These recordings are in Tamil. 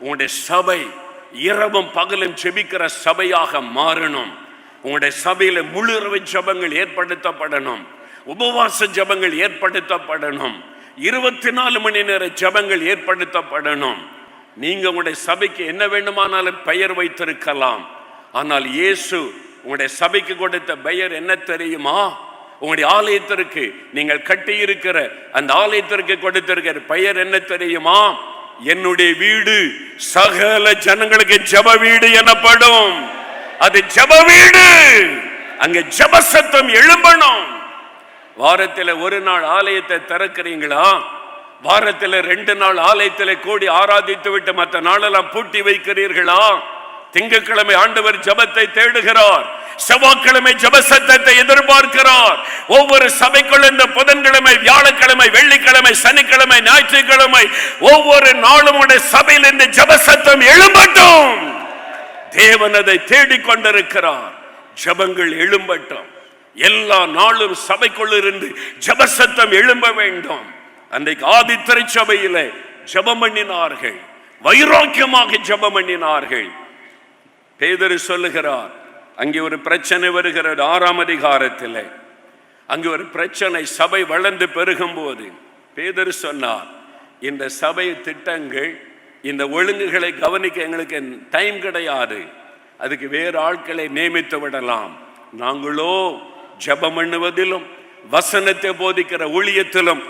உங்களுடைய சபை இரவும் பகலும் செபிக்கிற சபையாக மாறணும். உங்களுடைய சபையில் முழு இரவு ஜபங்கள் ஏற்படுத்தப்படணும். உபவாச ஜபங்கள் ஏற்படுத்தப்படணும். இருபத்தி நாலு மணி நேர ஜபங்கள் ஏற்படுத்தப்படணும். நீங்கள் உங்களுடைய சபைக்கு என்ன வேண்டுமானாலும் பெயர் வைத்திருக்கலாம். ஆனால் இயேசு உங்களுடைய சபைக்கு கொடுத்த பெயர் என்ன தெரியுமா? உங்களுடைய ஆலயத்திற்கு நீங்கள் கட்டி இருக்கிற அந்த ஆலயத்திற்கு கொடுத்திருக்கிற பெயர் என்ன தெரியுமா? என்னுடைய வீடு சகல ஜனங்களுக்கு ஜப வீடு எனப்படும். அது ஜப வீடு. அங்க ஜப சத்தம் எழும்பணும். வாரத்தில் ஒரு நாள் ஆலயத்தை திறக்கிறீங்களா? வாரத்தில் ரெண்டு நாள் ஆலயத்தில் கூடி ஆராதித்து விட்டு மற்ற நாளெல்லாம் பூட்டி வைக்கிறீர்களா? திங்கட்கிழமை ஆண்டவர் ஜபத்தை தேடுகிறார். செவ்வாய்க்கிழமை ஜப சத்தத்தை எதிர்பார்க்கிறார். ஒவ்வொரு சபைக்குள்ள இந்த புதன்கிழமை வியாழக்கிழமை வெள்ளிக்கிழமை சனிக்கிழமை ஞாயிற்றுக்கிழமை ஒவ்வொரு நாளும் சபையில் இந்த ஜப சத்தம் எழும்பட்டும். தேவன் அதை தேடிக்கொண்டிருக்கிறார் ஜபங்கள் எழும்பட்டும். எல்லா நாளும் சபைக்குள் இருந்து ஜபசத்தம் எழும்ப வேண்டும். அன்றைக்கு ஆதித்திரை சபையில ஜபம் பண்ணினார்கள். வைராக்கியமாக ஜபம் பண்ணினார்கள். பேதர் சொல்லுகிறார் அங்கே ஒரு பிரச்சனை வருகிறது ஆறாம் அதிகாரத்தில். அங்கு ஒரு பிரச்சனை சபை வளர்ந்து பெருகும் போது பேதர் சொன்னார் இந்த சபை திட்டங்கள் இந்த ஒழுங்குகளை கவனிக்க எங்களுக்கு டைம் கிடையாது. அதுக்கு வேறு ஆட்களை நியமித்து விடலாம். நாங்களோ ஜெபம் பண்ணுவதிலும் வசனத்தை போதிக்கிற ஊழியத்திலும்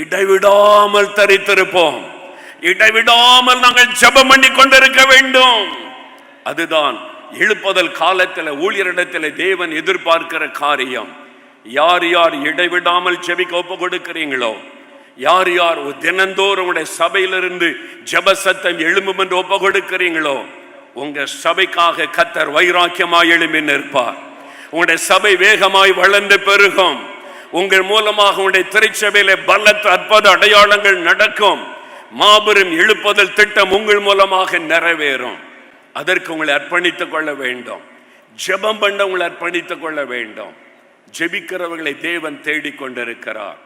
இடைவிடாமல் தரித்திருப்போம். இடைவிடாமல் நாங்கள் ஜெபம் பண்ணி கொண்டிருக்க வேண்டும். அதுதான் எழுப்புதல் காலத்தில் ஊழியரிடத்தில் தேவன் எதிர்பார்க்கிற காரியம். யார் யார் இடைவிடாமல் ஜெபிக்க ஒப்பு கொடுக்கிறீங்களோ யார் யார் தினந்தோறும் உடைய சபையிலிருந்து ஜெப சத்தம் எழும்பும் என்று ஒப்பு கொடுக்கிறீங்களோ உங்க சபைக்காக கத்தர் வைராக்கியமாய் எழும்பி நிற்பார். உங்களுடைய சபை வேகமாய் வளர்ந்து பெருகும். உங்கள் மூலமாக உங்களுடைய திருச்சபையில பலத்த அற்புத அடையாளங்கள் நடக்கும். மாபெரும் எழுப்புதல் திட்டம் உங்கள் மூலமாக நிறைவேறும். அதற்கு உங்களை அர்ப்பணித்துக் கொள்ள வேண்டும். ஜெபம் பண்ண உங்களை அர்ப்பணித்துக் கொள்ள வேண்டும். ஜெபிக்கிறவர்களை தேவன் தேடிக் கொண்டிருக்கிறார்